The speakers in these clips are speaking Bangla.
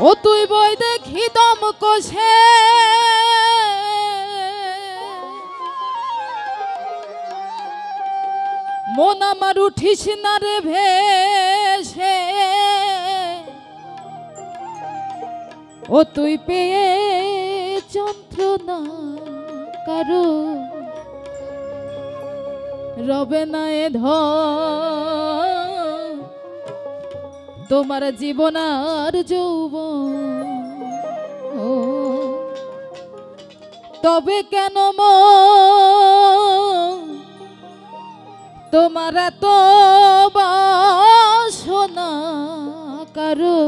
ও তুই বই দেখি দম কষে। মন আমার উঠিস না রে ভেসে। ও তুই পেয়ে যন্ত্রণা কারও। রবে না এ ধন। তোমার জীবন আর যৌব তবে কেন তোমার এত বাসনা কারও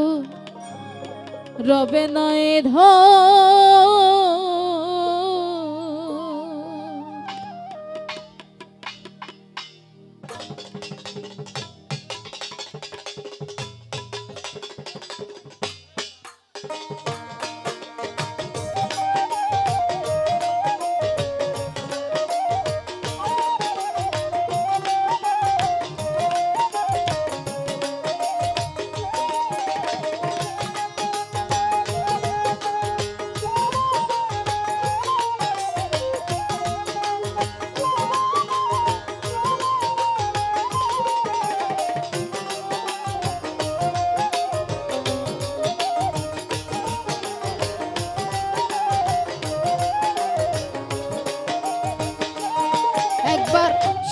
রবে নয় এ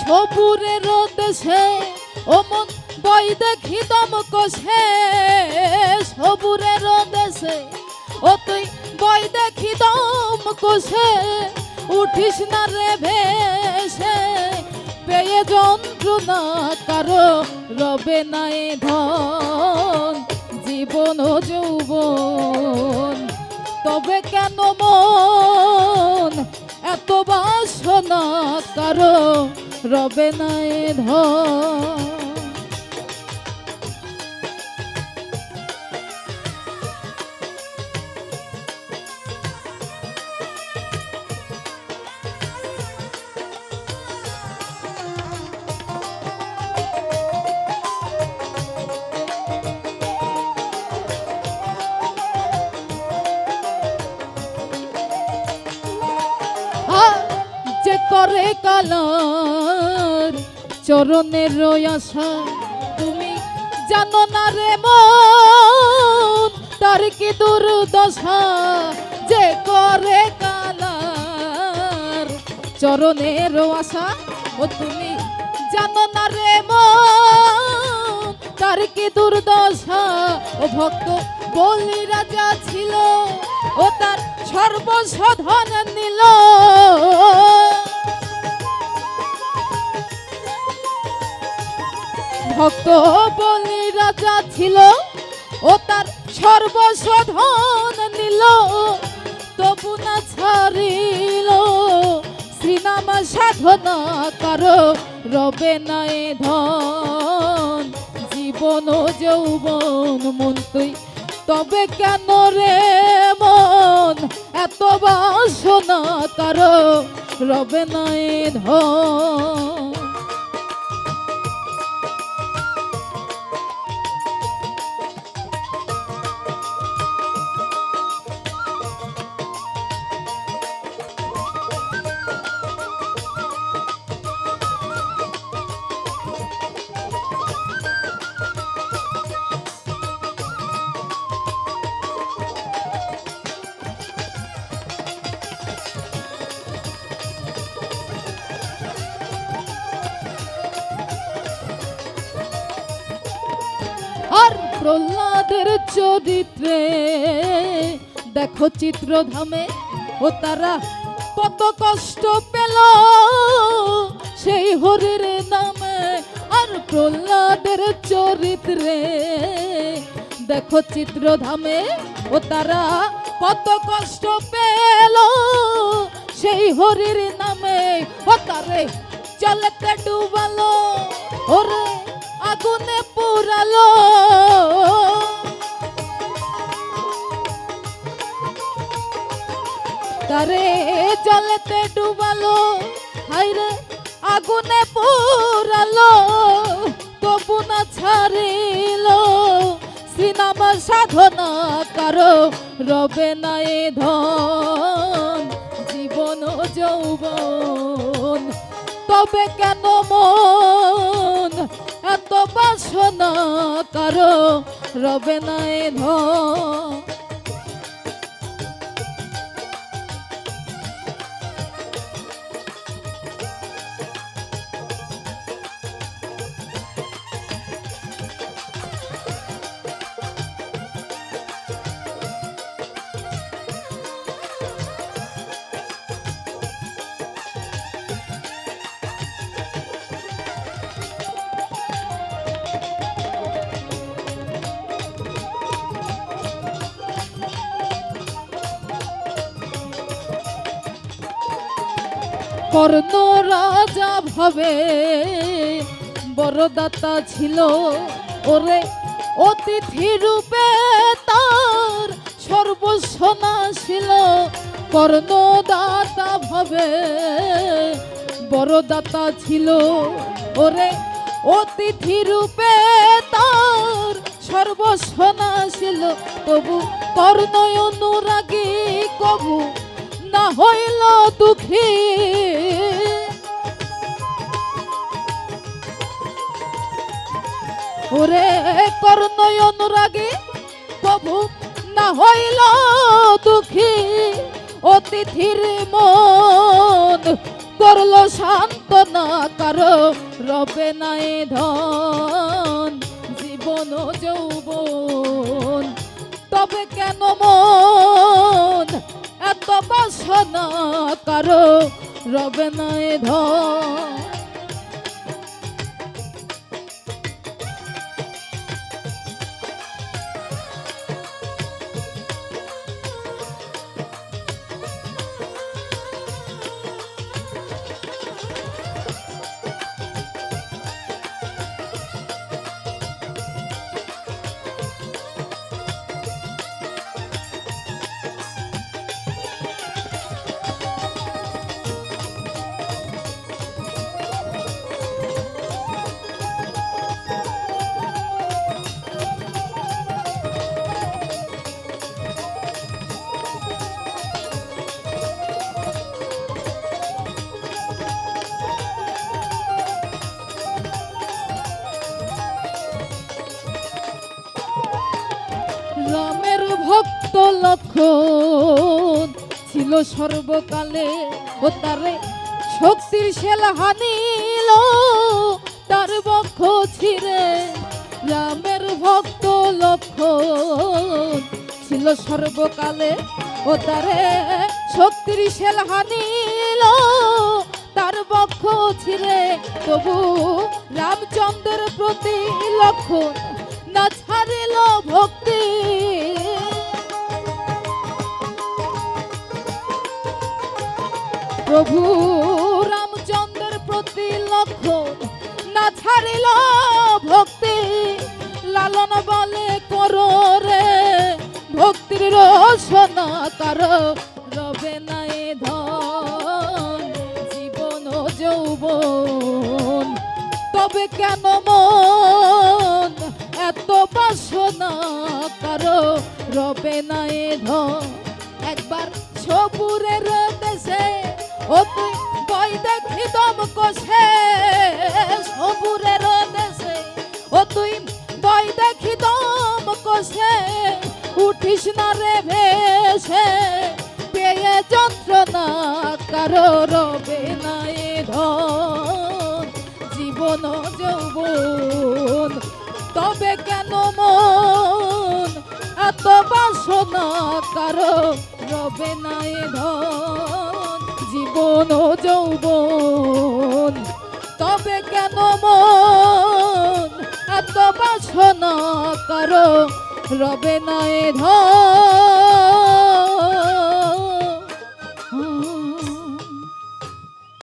সপুরের দেশে ও মন বই দেখি দম কষে সপুরের দেশে ও তুই বই দেখি দম কষে, উঠিস না রে ভেসে, পেয়ে যন্ত্রণা কারও রবে নাই ধন, জীবন যৌবন, তবে কেন মন এত বাসনা কারও রবে নাই ধন। কালার, চরণের আশা। তুমি জানো না রে মন, তার কি দুর্দশা? যে করে কালার, চরণের আশা। ও তুমি জানো না রে মন, তার কি দুর্দশা? ও ভক্ত বলি রাজা ছিল, ও তার সর্বসাধন নিল। ভক্ত বলি রাজা ছিল ও তার সর্বসাধন নিল। তবু না ছাড়িল শ্রীনাম সাধনা কারও, রবে নাই ধন। জীবন যৌবন মন তুই, তবে কেন রে মন? এত বাসনা কারও, রবে নাই ধন। প্রহ্লাদের চরিত্রে। দেখো চিত্রধামে ও তারা কত কষ্ট পেল। সেই হরির নামে আর প্রহ্লাদের চরিত্রে। দেখো চিত্রধামে ও তারা কত কষ্ট পেল। সেই হরির নামে ও তারে চলতে ডুবালো। ওরে আগুনে পুরালো। তারে জলেতে ডুবালো। হাইরে আগুনে পুরালো। তবু না ছাড়িল। শ্রীনাম সাধনা কারও, রবে না এ ধন, জীবন যৌবন। তবে কেন মন এত বাসনা কারও রবে নাই এ কর্ণ রাজা ভাবে বড়দাতা ছিল ওরে অতিথি রূপে তার সর্বসনা ছিল। কর্ণদাতা ভাবে বড়দাতা ছিল ওরে অতিথি রূপে তার সর্বসনা ছিল। তবু কর্ণয় অনুরাগী কবু না হইল দুঃখী ওরে কর্ণয় অনুরাগী প্রভু, না হইল দুঃখী। অতিথির মন করল শান্ত না কারও রবে নাই ধন, জীবন যৌবন। তবে কেন মন এত বাসনা কারও রবে নাই ধন? ভক্ত লক্ষণ ছিল সর্বকালে, ও তারে শক্তির শেল হানিল, তার বক্ষ ছিঁড়ে। রামের ভক্ত লক্ষণ ছিল সর্বকালে, ও তারে শক্তির শেল হানিল, তার বক্ষ ছিঁড়ে। তবু রামচন্দ্রের প্রতি লক্ষণ না ছাড়িল ভক্তি। প্রভু, রামচন্দ্রের প্রতি লক্ষণ না ছাড়িল ভক্তি। লালন বলে করো রে, ভক্তির রসনা কার। রবে নাই ধন, জীবন যৌবন। তবে কেন মন এত বাসনা কারও? রবে নাই ধন, একবার সপুরের দেশে ও তুই বই দেখি দম কষে সপুরের দেশে তুই বই দেখি দম কষে, উঠিস না পেয়ে যন্ত্রণা কারও রবে ধন। জীবন যৌবন, তবে কেন মন? বাসনা কারও রবে নাই ধন। জীবন যৌবন তবে কেন মন এত বাসনা কারও? রবে নাই ধন।